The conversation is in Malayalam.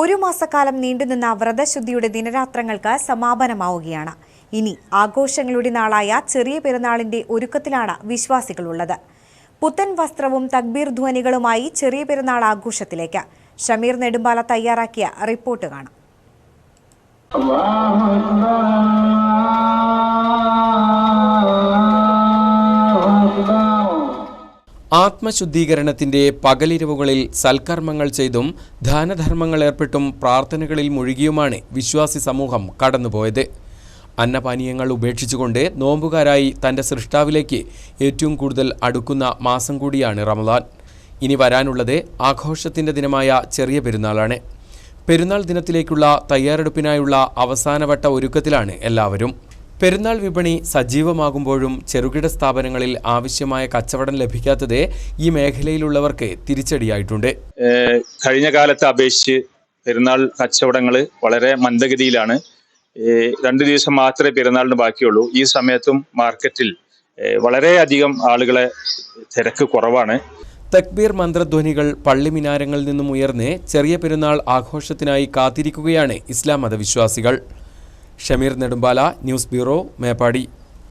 ഒരു മാസക്കാലം നീണ്ടുനിന്ന വ്രതശുദ്ധിയുടെ ദിനരാത്രങ്ങൾക്ക് സമാപനമാവുകയാണ്. ഇനി ആഘോഷങ്ങളുടെ നാളായ ചെറിയ പെരുന്നാളിന്റെ ഒരുക്കത്തിലാണ് വിശ്വാസികളുള്ളത്. പുത്തൻ വസ്ത്രവും തക്ബീർ ധ്വനികളുമായി ചെറിയ പെരുന്നാൾ ആഘോഷത്തിലേക്ക്. ഷമീർ നെടുമ്പാല തയ്യാറാക്കിയ റിപ്പോർട്ട് കാണാം. ആത്മശുദ്ധീകരണത്തിന്റെ പകലിരവുകളിൽ സൽക്കർമ്മങ്ങൾ ചെയ്തും ദാനധർമ്മങ്ങൾ ഏർപ്പെട്ടും പ്രാർത്ഥനകളിൽ മുഴുകിയുമാണ് വിശ്വാസി സമൂഹം കടന്നുപോയത്. അന്നപാനീയങ്ങൾ ഉപേക്ഷിച്ചുകൊണ്ട് നോമ്പുകാരായി തന്റെ സൃഷ്ടാവിലേക്ക് ഏറ്റവും കൂടുതൽ അടുക്കുന്ന മാസം കൂടിയാണ് റമദാൻ. ഇനി വരാനുള്ളത് ആഘോഷത്തിന്റെ ദിനമായ ചെറിയ പെരുന്നാളാണ്. പെരുന്നാൾ ദിനത്തിലേക്കുള്ള തയ്യാറെടുപ്പിനായുള്ള അവസാനവട്ട ഒരുക്കത്തിലാണ് എല്ലാവരും. പെരുന്നാൾ വിപണി സജീവമാകുമ്പോഴും ചെറുകിട സ്ഥാപനങ്ങളിൽ ആവശ്യമായ കച്ചവടം ലഭിക്കാത്തത് ഈ മേഖലയിലുള്ളവർക്ക് തിരിച്ചടിയായിട്ടുണ്ട്. കഴിഞ്ഞ കാലത്തെ അപേക്ഷിച്ച് പെരുന്നാൾ കച്ചവടങ്ങൾ വളരെ മന്ദഗതിയിലാണ്. രണ്ട് ദിവസം മാത്രമേ പെരുന്നാളിന് ബാക്കിയുള്ളൂ. ഈ സമയത്തും മാർക്കറ്റിൽ വളരെയധികം ആളുകളെ തിരക്ക് കുറവാണ്. തക്ബീർ മന്ത്രധ്വനികൾ പള്ളി മിനാരങ്ങളിൽ നിന്നും ഉയർന്ന് ചെറിയ പെരുന്നാൾ ആഘോഷത്തിനായി കാത്തിരിക്കുകയാണ് Islam മതവിശ്വാസികൾ. Shameer Nedumpala news bureau Meppadi.